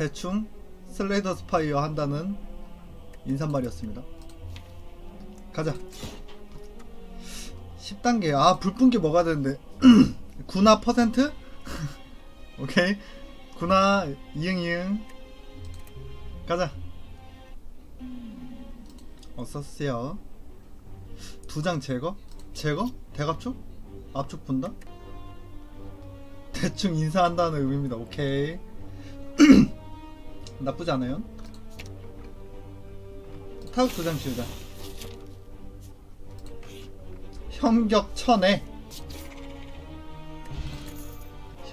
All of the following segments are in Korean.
대충 슬레이더 스파이어 한다는 인사말이었습니다. 가자. 10단계. 아, 불분기 뭐가 되는데. 군화 퍼센트? 오케이. 군화 이응 이응. 가자. 어서오세요. 두 장 제거? 제거? 대갑축? 압축 분다? 대충 인사한다는 의미입니다. 오케이. 나쁘지 않아요. 타격 두장 지우자. 현격 천에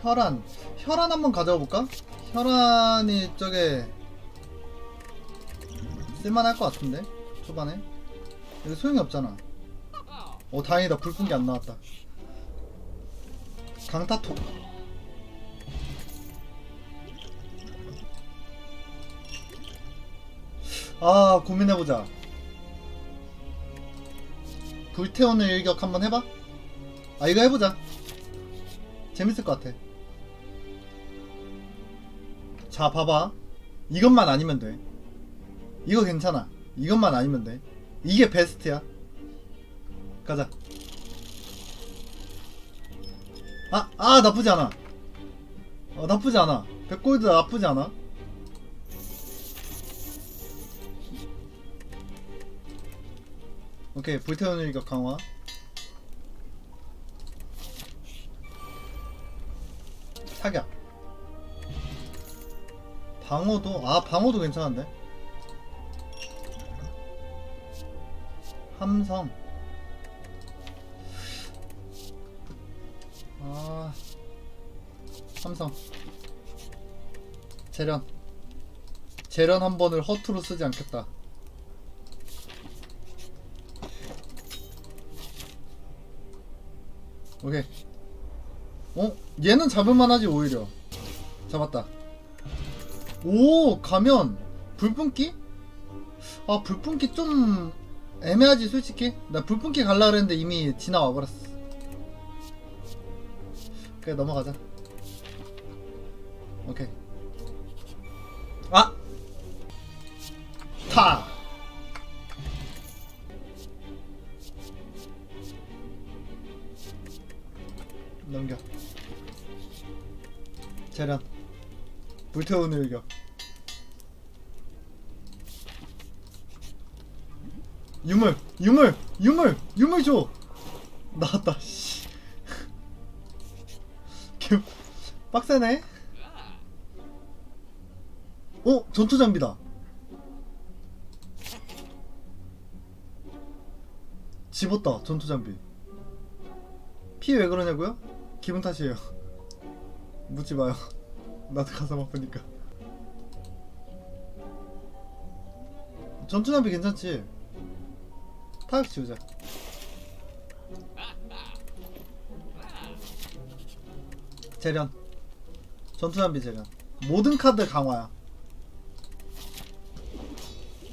혈안 혈안 한번 가져와 볼까? 혈안이 저게 쓸만할 것 같은데 초반에 이거 소용이 없잖아. 어 다행이다 불 끈 게 안 나왔다. 강타토 아 고민해보자. 불태우는 일격 한번 해봐? 아 이거 해보자. 재밌을 것 같아. 자 봐봐. 이것만 아니면 돼. 이거 괜찮아. 이것만 아니면 돼. 이게 베스트야. 가자. 아, 아 나쁘지 않아. 어 나쁘지 않아. 100골드 나쁘지 않아 오케이 불태우는 일격 강화. 사격. 방어도 아 방어도 괜찮은데? 함성. 아 함성. 재련. 재련 한 번을 허투루 쓰지 않겠다 오케이. 어? 얘는 잡을만 하지, 오히려. 잡았다. 오, 가면, 불뿜기? 아, 불뿜기 좀, 애매하지, 솔직히. 나 불뿜기 갈라 그랬는데 이미 지나와 버렸어. 그래, 넘어가자. 오케이. 아! 타! 재련 불태우는 일격 유물 유물 유물 유물 줘. 나왔다 씨. 개 빡세네. 어 전투 장비다. 집었다 전투 장비. 피 왜 그러냐고요? 기분 탓이에요. 묻지 마요. 나도 가슴 아프니까. 전투장비 괜찮지? 타격 지우자. 재련. 전투장비 재련. 모든 카드 강화야.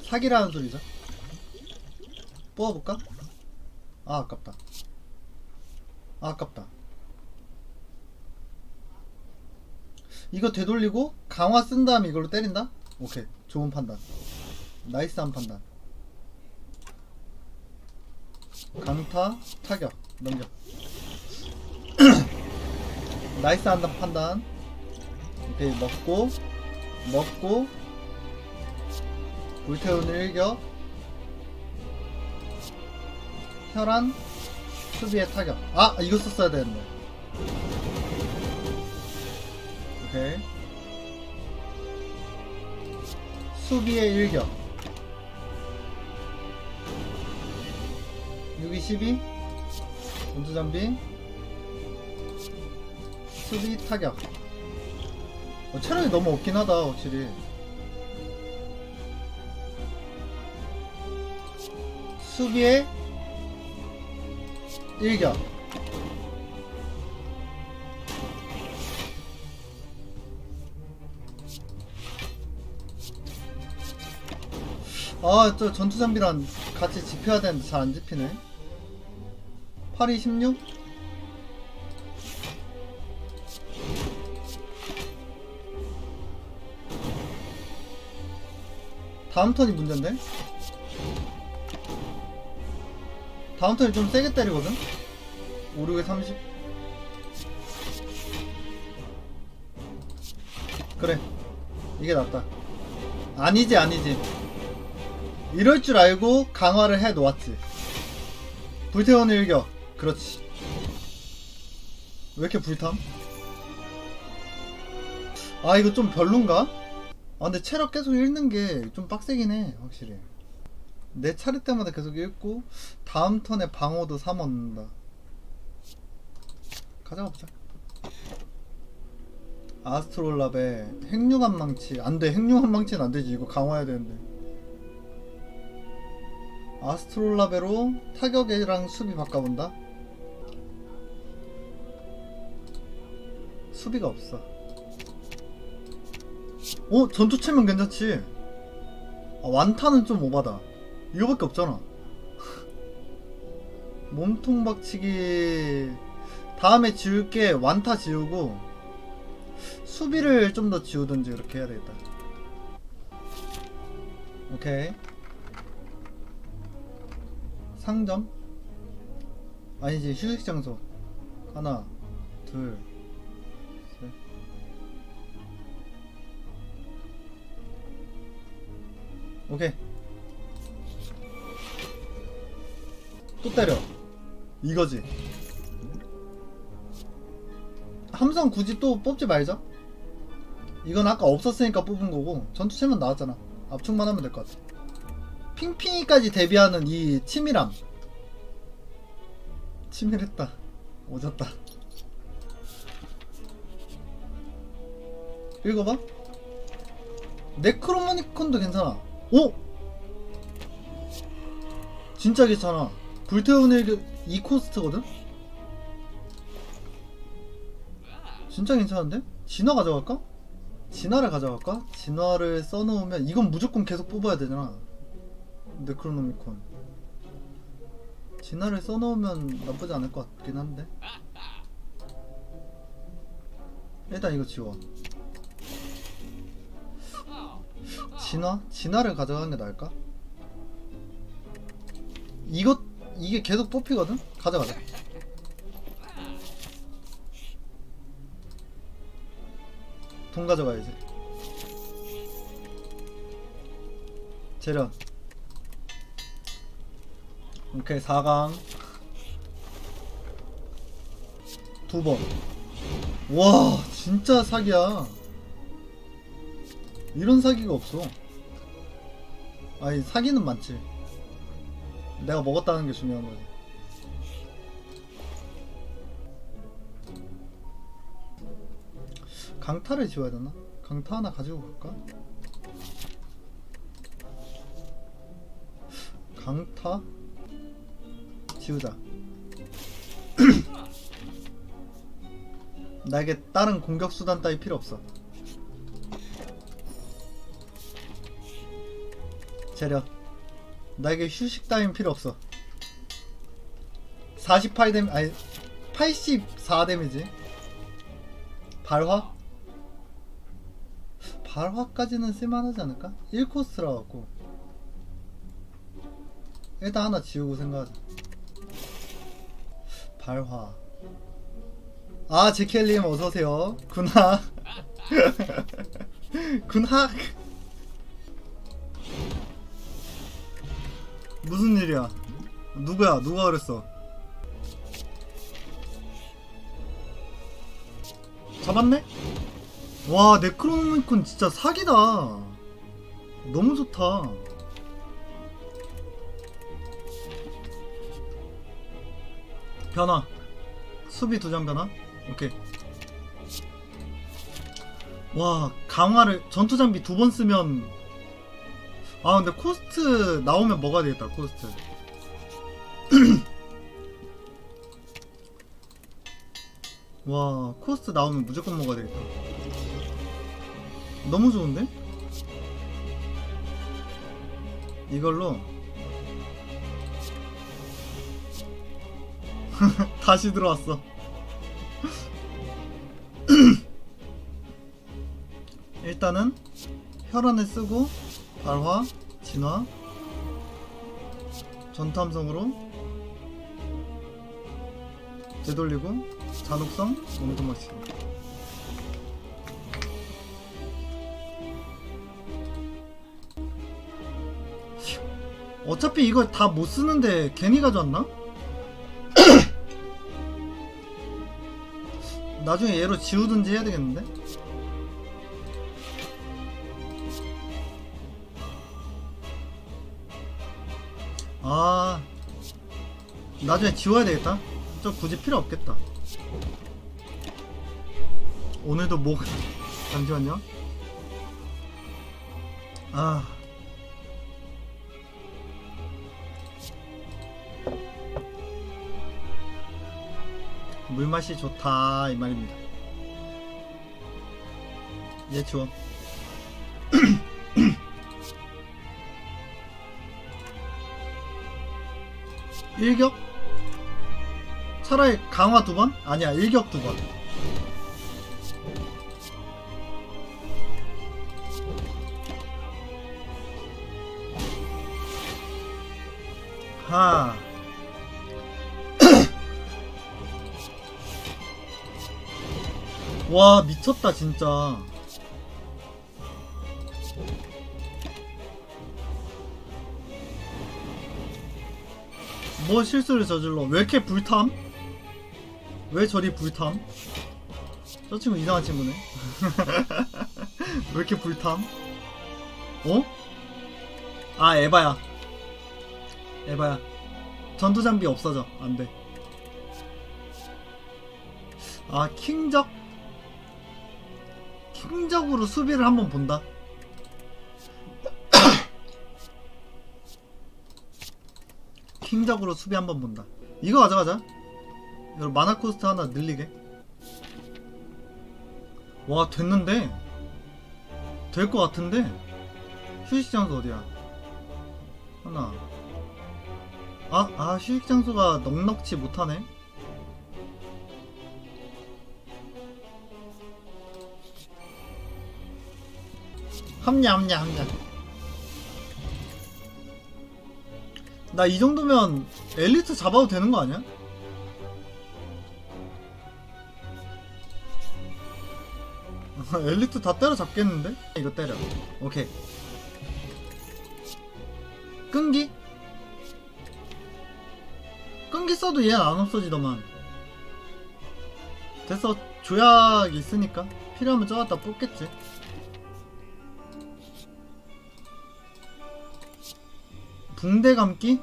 사기라는 소리죠. 뽑아볼까? 아 아깝다. 아, 아깝다. 이거 되돌리고 강화 쓴 다음에 이걸로 때린다? 오케이. 좋은 판단. 나이스한 판단. 강타 타격. 넘겨. 나이스한 판단. 오케이. 먹고 먹고. 불태우는 일격. 혈안 수비의 타격. 아 이거 썼어야 되는데 오케이. 수비의 일격. 6 2 12. 전투장비. 수비 타격. 어, 체력이 너무 없긴 하다, 확실히. 수비의 일격. 아, 저 전투 장비랑 같이 집혀야 되는데 잘 안 집히네. 8이 16? 다음 턴이 문제인데? 다음 턴이 좀 세게 때리거든? 5, 6에 30 그래 이게 낫다 아니지 아니지 이럴 줄 알고 강화를 해 놓았지. 불태우는 일격. 그렇지. 왜 이렇게 불탐? 아 이거 좀 별론가? 아 근데 체력 계속 읽는 게 좀 빡세긴 해 확실히. 내 차례 때마다 계속 읽고 다음 턴에 방어도 3 얻는다. 가져가 보자. 아스트롤랍에 핵융합 망치. 안돼 핵융합 망치는 안되지. 이거 강화해야 되는데 아스트롤라베로 타격이랑 수비 바꿔본다? 수비가 없어. 어? 전투 체면 괜찮지? 아, 완타는 좀 오바다. 이거밖에 없잖아. 몸통 박치기 다음에 지울 게. 완타 지우고 수비를 좀 더 지우든지 그렇게 해야 되겠다. 오케이 상점? 아니지 휴식 장소. 하나 둘 셋. 오케이. 또 때려. 이거지. 함성 굳이 또 뽑지 말자. 이건 아까 없었으니까 뽑은 거고 전투체면 나왔잖아. 압축만 하면 될 것 같아 핑핑이까지 대비하는 이 치밀함 치밀했다 오졌다 읽어봐 네크로모니콘도 괜찮아 오! 진짜 괜찮아 불태우는 일격 2코스트거든? 진짜 괜찮은데? 진화 가져갈까? 진화를 가져갈까? 진화를 써놓으면 이건 무조건 계속 뽑아야 되잖아 네크로노미콘 진화를 써놓으면 나쁘지 않을 것 같긴 한데 일단 이거 지워 진화? 진화를 가져가는 게 나을까? 이것 이게 계속 뽑히거든? 가져가자 돈 가져가야지 재련 오케이 4강 두 번 와 진짜 사기야 이런 사기가 없어 아니 사기는 많지 내가 먹었다는 게 중요한 거지 강타를 지워야 되나? 강타 하나 가지고 갈까? 강타? 지우자 나에게 다른 공격 수단 따위 필요 없어. 재련. 나에게 휴식 따윈 필요 없어. 48 데미 아니 84 데미지. 발화? 발화까지는 쓸만하지 않을까? 1코스라 갖고. 일단 하나 지우고 생각하자 발화. 아 제켈님 어서오세요. 군하. 군하. 무슨 일이야? 누구야? 누가 그랬어? 잡았네? 와 네크로노미콘 진짜 사기다. 너무 좋다 변화. 수비 두 장 변화? 오케이. 와 강화를 전투 장비 두 번 쓰면. 아 근데 코스트 나오면 먹어야 되겠다 코스트. 와 코스트 나오면 무조건 먹어야 되겠다. 너무 좋은데? 이걸로 다시 들어왔어 일단은 혈안을 쓰고 발화 진화 전탐성으로 되돌리고 잔혹성 막히기 어차피 이거 다못 쓰는데 괜히 가져왔나? 나중에 얘로 지우든지 해야 되겠는데? 아 나중에 지워야 되겠다. 저 굳이 필요 없겠다. 오늘도 목 잠시만요. 아 물맛이 좋다 이 말입니다 얘 지워 일격? 차라리 강화 두 번? 아니야 일격 두 번. 하. 와 미쳤다 진짜. 뭐 실수를 저질러? 왜 이렇게 불탐? 왜 저리 불탐? 저 친구 이상한 친구네. 왜 이렇게 불탐? 어? 아 에바야. 에바야. 전투 장비 없어져. 안 돼. 아 킹적. 킹적으로 수비를 한번 본다. 킹적으로 수비 한번 본다. 이거 가져가자. 이거 마나 코스트 하나 늘리게. 와 됐는데 될 것 같은데 휴식 장소 어디야? 하나. 아, 아 휴식 장소가 넉넉치 못하네. 합냐 합냐 합냐. 나 이 정도면 엘리트 잡아도 되는 거 아니야? 엘리트 다 때려잡겠는데? 이거 때려. 오케이. 끈기? 끈기 써도 얘는 안 없어지더만. 됐어. 조약 있으니까. 필요하면 저갖다 뽑겠지. 붕대 감기?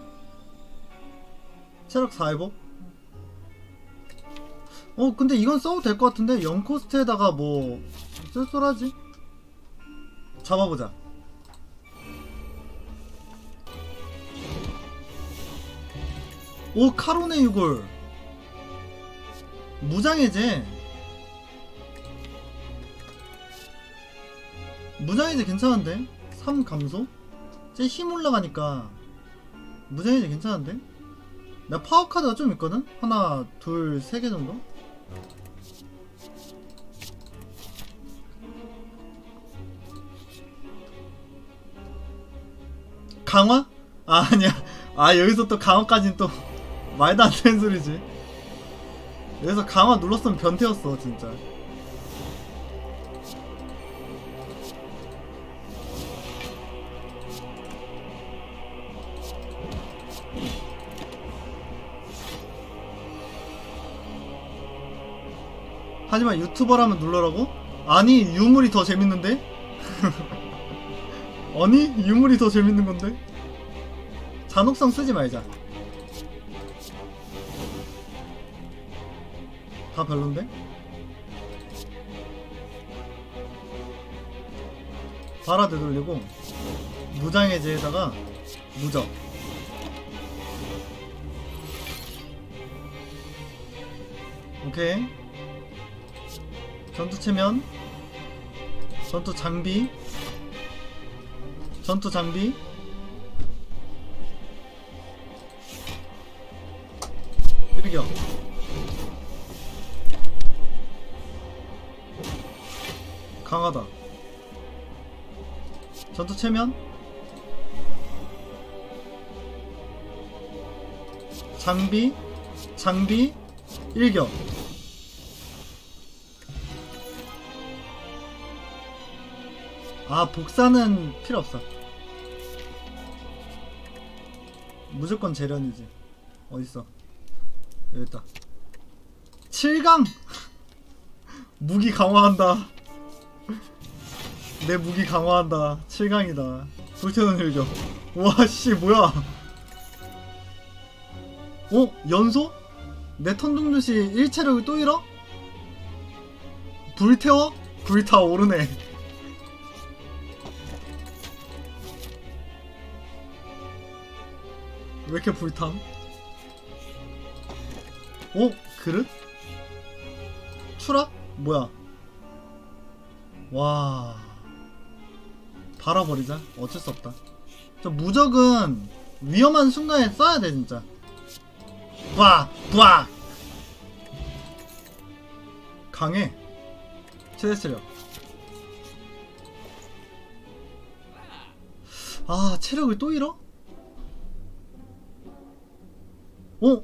체력 4 회복? 어 근데 이건 써도 될 것 같은데 0코스트에다가 뭐 쏠쏠하지? 잡아보자 오 카로네 유골 무장해제 무장해제 괜찮은데? 3 감소? 제힘 올라가니까 무장해제 괜찮은데? 나 파워 카드가 좀 있거든? 하나, 둘, 세 개 정도? 강화? 아, 아니야. 아, 여기서 또 강화까지는 또 말도 안 되는 소리지. 여기서 강화 눌렀으면 변태였어, 진짜. 하지만 유튜버라면 눌러라고? 아니 유물이 더 재밌는데? 아니 유물이 더 재밌는 건데? 잔혹성 쓰지 말자 다 별론데? 바라 되돌리고 무장해제에다가 무적 오케이 전투 체면 전투 장비 전투 장비. 일격 강하다. 전투 체면. 장비 장비. 일격. 아 복사는 필요 없어. 무조건 재련이지. 어딨어? 여기 있다. 7강! 무기 강화한다. 내 무기 강화한다. 7강이다. 불태우는 일격 와씨 뭐야? 어? 연소? 내 턴종류시 1체력을 또 잃어? 불태워? 불타오르네 왜 이렇게 불탐? 오? 그릇? 추락? 뭐야 와 바라버리자 어쩔 수 없다 저 무적은 위험한 순간에 써야 돼 진짜 와! 와! 강해 최대 체력 아 체력을 또 잃어? 어?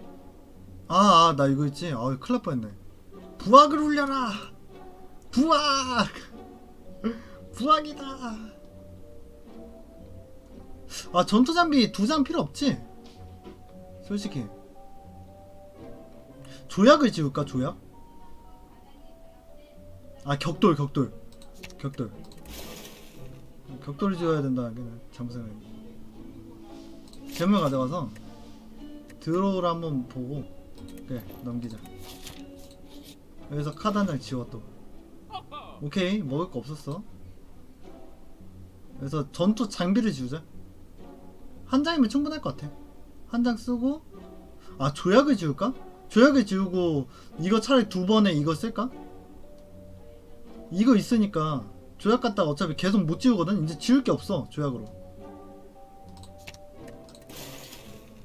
아, 아, 나 이거 있지? 아, 큰일 날 뻔했네. 부학을 울려라! 부학! 부학이다! 아, 전투 장비 두 장 필요 없지? 솔직히. 조약을 지울까, 조약? 아, 격돌, 격돌. 격돌. 격돌을 지어야 된다. 잘못 생각했네. 괴물 가져가서 드로우를 한번 보고 그래 넘기자. 여기서 장 지워 또 오케이 먹을 거 없었어. 그래서 전투 장비를 지우자. 한 장이면 충분할 것 같아. 한 장 쓰고 아 조약을 지울까? 조약을 지우고 이거 차라리 두 번에 이거 쓸까? 이거 있으니까 조약 갖다가 어차피 계속 못 지우거든? 이제 지울 게 없어 조약으로.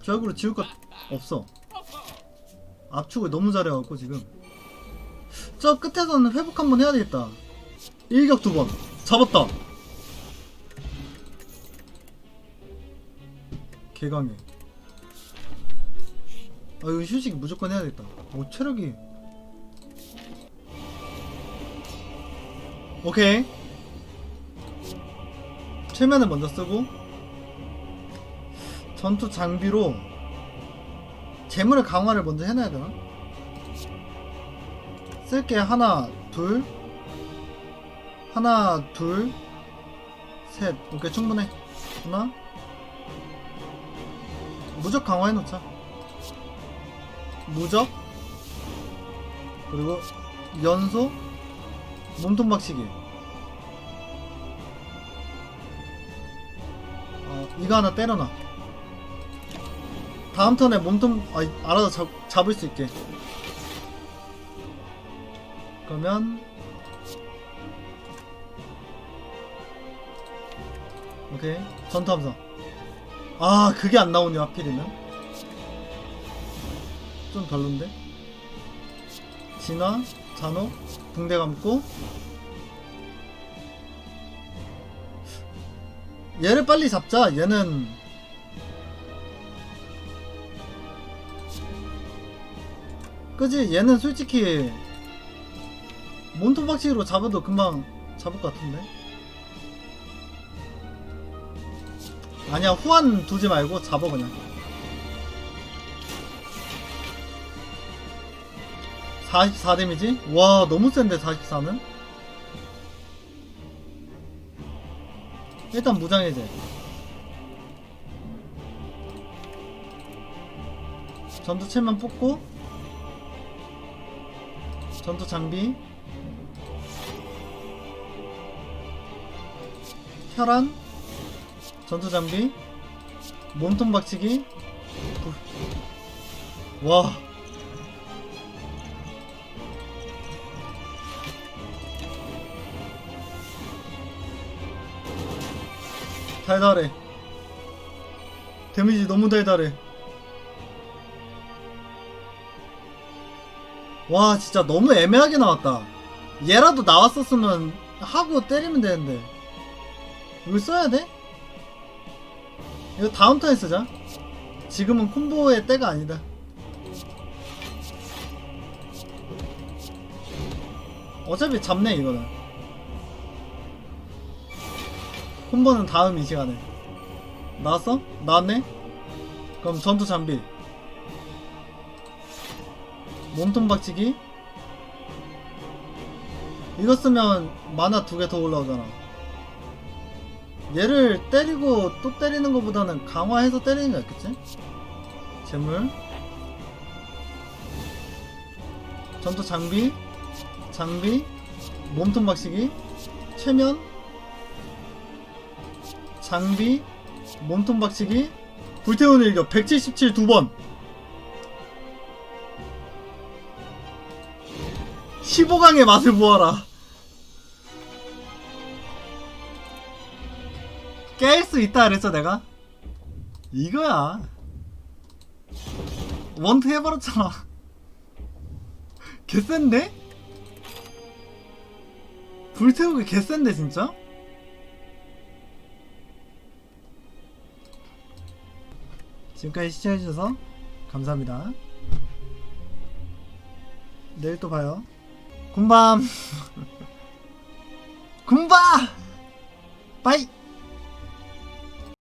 조약으로 지울 거 없어. 압축을 너무 잘해갖고 지금. 저 끝에서는 회복 한번 해야 되겠다. 일격 두 번. 잡았다. 개강해. 아 이거 휴식 무조건 해야 되겠다. 오 체력이. 오케이. 최면을 먼저 쓰고 전투 장비로 재물의 강화를 먼저 해놔야 되나? 쓸게. 하나 둘. 하나 둘셋. 오케이 충분해. 하나. 무적 강화해놓자. 무적. 그리고 연소. 몸통 박치기. 어, 이거 하나 때려놔 다음 턴에 몸통 아, 알아서 잡, 잡을 수 있게. 그러면 오케이. 전투함사 아 그게 안 나오냐 하필이면. 좀 별론데? 진화 잔호 붕대 감고. 얘를 빨리 잡자. 얘는 그지 얘는 솔직히 몬톤 박치기로 잡아도 금방 잡을 것 같은데 아니야 후한 두지 말고 잡아 그냥 44 데미지? 와 너무 센데 44는? 일단 무장해제 전투체만 뽑고 전투 장비. 혈안. 전투 장비. 몸통 박치기. 불- 와. 달달해. 데미지 너무 달달해 와 진짜 너무 애매하게 나왔다. 얘라도 나왔었으면 하고 때리면 되는데. 이걸 써야 돼? 이거 다음 턴에 쓰자. 지금은 콤보의 때가 아니다. 어차피 잡네 이거는. 콤보는 다음 이 시간에. 나왔어? 나왔네? 그럼 전투 잠비. 몸통 박치기? 이거 쓰면 만화 두 개 더 올라오잖아. 얘를 때리고 또 때리는 것보다는 강화해서 때리는 게 낫겠지? 재물? 전투 장비? 장비? 몸통 박치기? 최면? 장비? 몸통 박치기? 불태우는 일격 177 두번 15강의 맛을 보아라. 깰 수 있다 그랬어 내가? 이거야. 원투 해버렸잖아. 개센데? 불태우기 개센데 진짜? 지금까지 시청해주셔서 감사합니다. 내일 또 봐요 군밤. 군바 빠이